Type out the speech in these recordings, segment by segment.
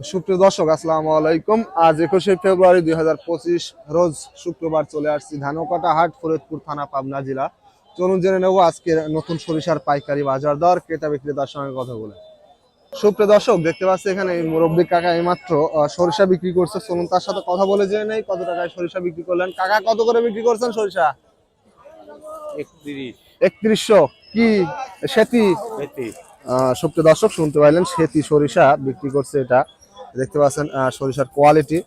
সুপ্রিয় দর্শক আসসালামু আলাইকুম। আজ একুশে ফেব্রুয়ারি দুই হাজার পঁচিশ রোজ শুক্রবার চলে আসছি ধানকাটা হাট ফরিদপুর থানা পাবনা জেলা। চলুন জেনে নেব আজকে নতুন সরিষার পাইকারি বাজার দর। ক্রেতা বিক্রেতার সঙ্গে কথা বলে। সুপ্রিয় দর্শক দেখতে পাচ্ছি এখানে এই মুরব্বী কাকা এইমাত্র সরিষা বিক্রি করছে। চলুন তার সাথে কথা বলে জেনে নেই কত টাকায় সরিষা বিক্রি করলেন। কাকা কত করে বিক্রি করছেন সরিষা? একত্রিশশো। কি? সেতি? সুপ্রিয় দর্শক শুনতে পাইলেন সেতি সরিষা বিক্রি করছে এটা। দেখতে পাচ্ছেন সরিষার কোয়ালিটি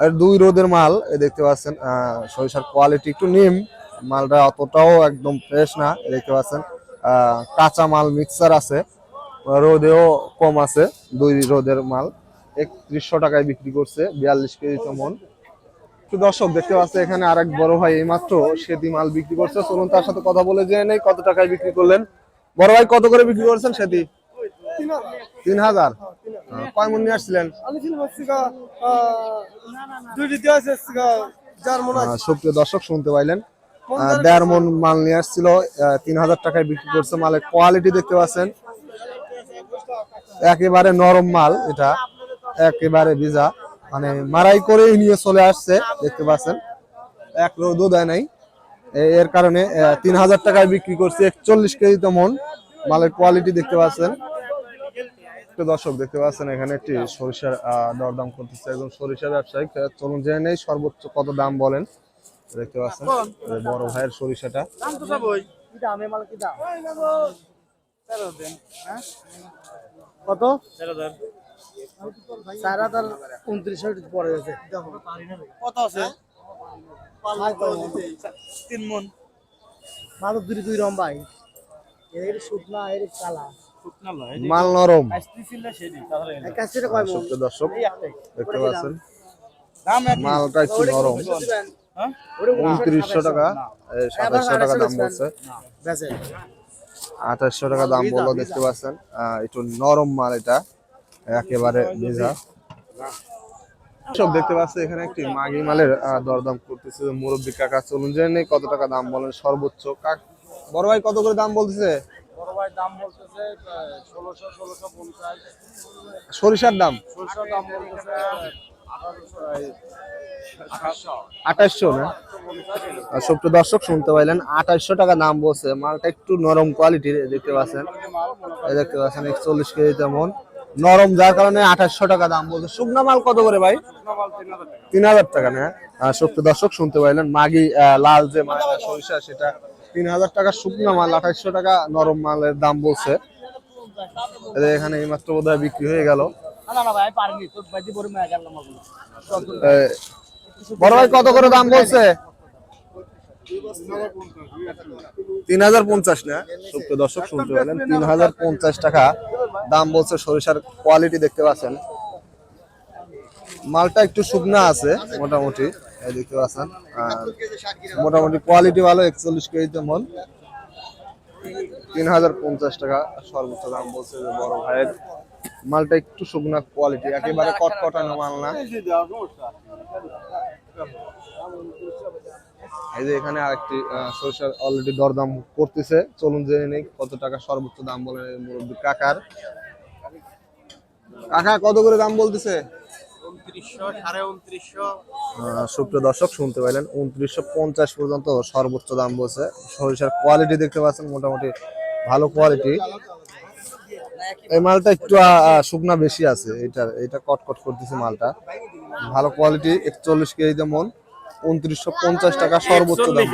আর দুই রোদের মাল দেখতে পাচ্ছেন সরিষার কোয়ালিটি একটু নিম। মালটা অতটাও একদম ফ্রেশ না দেখতে পাচ্ছেন কাঁচা মাল মিক্সার আছে রোদেও কম আছে দুই রোদের মাল। একত্রিশশো টাকায় বিক্রি করছে বিয়াল্লিশ কেজি মন তো দর্শক দেখতে পাচ্ছে এখানে আর এক বড় ভাই এইমাত্র সেদি মাল বিক্রি করছে। চলুন তার সাথে কথা বলে জেনে নেই কত টাকায় বিক্রি করলেন? বড় ভাই কত করে বিক্রি করছেন সেদি তিন হাজার? কয় মন নিয়ে আসছিলেন? সুপ্রিয় দর্শক শুনতে পাইলেন। দেড় মন মাল নিয়ে আসছিল তিন হাজার টাকায় বিক্রি করছে মালের কোয়ালিটি দেখতে পাচ্ছেন। একেবারে নরম মাল এটা একেবারে ভিজা। মানে মারাই করেই নিয়ে চলে আসছে দেখতে পাচ্ছেন। এক রোদও দেয় নাই। এর কারণে তিন হাজার টাকায় বিক্রি করছে একচল্লিশ কেজি তো মন মালের কোয়ালিটি দেখতে পাচ্ছেন। তো দর্শক দেখতে পাচ্ছেন এখানে একটি সরিষার আহ, দরদাম করতেছে একজন সরিষা ব্যবসায়ী। চলুন জেনে নেই সর্বোচ্চ কত দাম বলেন। দেখতে পাচ্ছেন বড় ভাইয়ের সরিষাটা। কত? চার হাজার উনত্রিশ পরে গেছে কত আছে? তিন মন। মাত্র দুই দুই রম ভাই। এর শুকনা এর কালা মাল নরম। দর্শক দেখতে পাচ্ছেন? মালটা একটু নরম। হ্যাঁ? উনত্রিশশো টাকা সাতাশশো টাকা দাম বলছে। আঠাশশো টাকা দাম বলল দেখতে পাচ্ছেন। আহ, একটু নরম মাল এটা একেবারে ভেজা। সব দেখতে পাচ্ছি এখানে একটি মাগি মালের আহ, দরদাম করতেছে মুরব্বী কাকা। চলুন জেনে নেই কত টাকা দাম বলেন সর্বোচ্চ। কাক বড় ভাই কত করে দাম বলতেছে? ভাই দাম বলতেছে ষোলোশো ষোলোশো পঞ্চাশ। সরিষার দাম? ষোলোশোর দাম বলতেছে আঠাশশো না? আর সপ্রিয় দর্শক শুনতে পাইলেন আঠাশশো টাকা দাম বলছে। মালটা একটু নরম কোয়ালিটির দেখতে পাচ্ছেন। দেখতে পাচ্ছেন একচল্লিশ কেজি তেমন। নরম যার কারণে আঠাশশো টাকা দাম বলছে। শুকনা মাল কত করে ভাই? তিন হাজার টাকা। না? সপ্রিয় দর্শক শুনতে পাইলেন মাগি লাল যে সরিষা সেটা তিন হাজার টাকা শুকনা মাল আঠাশশো টাকা নরম মালের দাম বলছে। এই এখানে এইমাত্র বোধ হয় বিক্রি হয়ে গেল। এই, বড় ভাই কত করে দাম বলছে? তিন হাজার পঞ্চাশ না? সুপ্র দর্শক শুনতে পেলেন তিন হাজার পঞ্চাশ টাকা দাম বলছে সরিষার কোয়ালিটি দেখতে পাচ্ছেন। মালটা একটু শুকনা আছে মোটামুটি। এই দেখতে পাচ্ছেন। মোটামুটি কোয়ালিটি ভালো, একচল্লিশ কেজিতে মন। তিন হাজার পঞ্চাশ টাকা সর্বোচ্চ দাম বলছে যে বড় ভাইয়ের। মালটা একটু শুকনা কোয়ালিটি একেবারে কটকটানো মাল না। এই যে এখানে আরেকটি সরিষার অলরেডি দরদাম করতেছে। চলুন জেনে নেই কত টাকা সর্বোচ্চ দাম বলে মুরব্বী কাকার। কাকা কত করে দাম বলতেছে উনত্রিশশো সাড়ে উনত্রিশশো আহ, সুপ্রিয় দর্শক, শুনতে পাইলেন উনত্রিশশো পঞ্চাশ পর্যন্ত সর্বোচ্চ দাম বলছে। সরিষার কোয়ালিটি দেখতে পাচ্ছেন, মোটামুটি ভালো কোয়ালিটি এই মালটা একটু শুকনা বেশি আছে, এটা এটা কটকট করতেছে মালটা। ভালো কোয়ালিটি একচল্লিশ কেজি মন। উনত্রিশশো পঞ্চাশ টাকা সর্বোচ্চ দাম।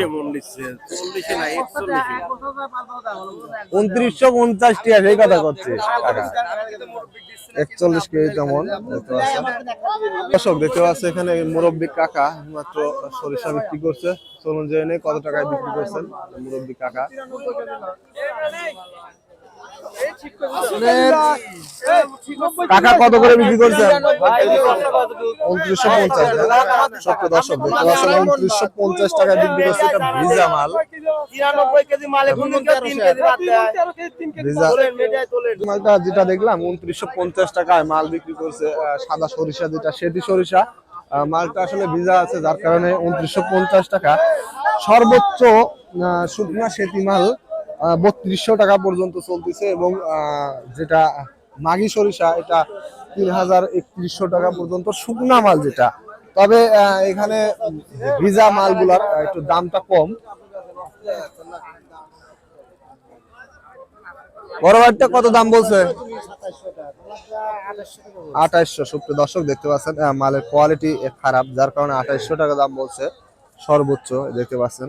উনত্রিশশো পঞ্চাশ টাকা সেই কথা করছে। একচল্লিশ কেজি তেমন দর্শক দেখতে পাচ্ছে এখানে মুরব্বী কাকা মাত্র সরিষা বিক্রি করছে। চলুন জেনে কত টাকায় বিক্রি করছেন মুরব্বী কাকা। কাকা কত করে বিক্রি করছেন? উনত্রিশশো পঞ্চাশ। সত্য দর্শক দেখতে পাচ্ছেন উনত্রিশশো পঞ্চাশ টাকা বিক্রি করছে এটা ভিজা। মাল মালটা যেটা দেখলাম উনত্রিশশো পঞ্চাশ টাকায় মাল বিক্রি করছে সাদা সরিষা যেটা সেটি সরিষা। আহ, মালটা আসলে ভিজা আছে যার কারণে উনত্রিশশো পঞ্চাশ টাকা। সর্বোচ্চ আহ, শুকনা সেতি মাল বত্রিশশো টাকা পর্যন্ত চলতেছে এবং যেটা মাগি সরিষা, এটা তিন হাজার একত্রিশশো টাকা পর্যন্ত শুকনা মাল যেটা। তবে এখানে ভিজা মালগুলার একটু দামটা কম। কত দাম বলছে? আঠাইশশো, সুপ্রিয় দর্শক দেখতে পাচ্ছেন মালের কোয়ালিটি খারাপ, যার কারণে আঠাইশশো টাকা দাম বলছে, সর্বোচ্চ, দেখতে পাচ্ছেন।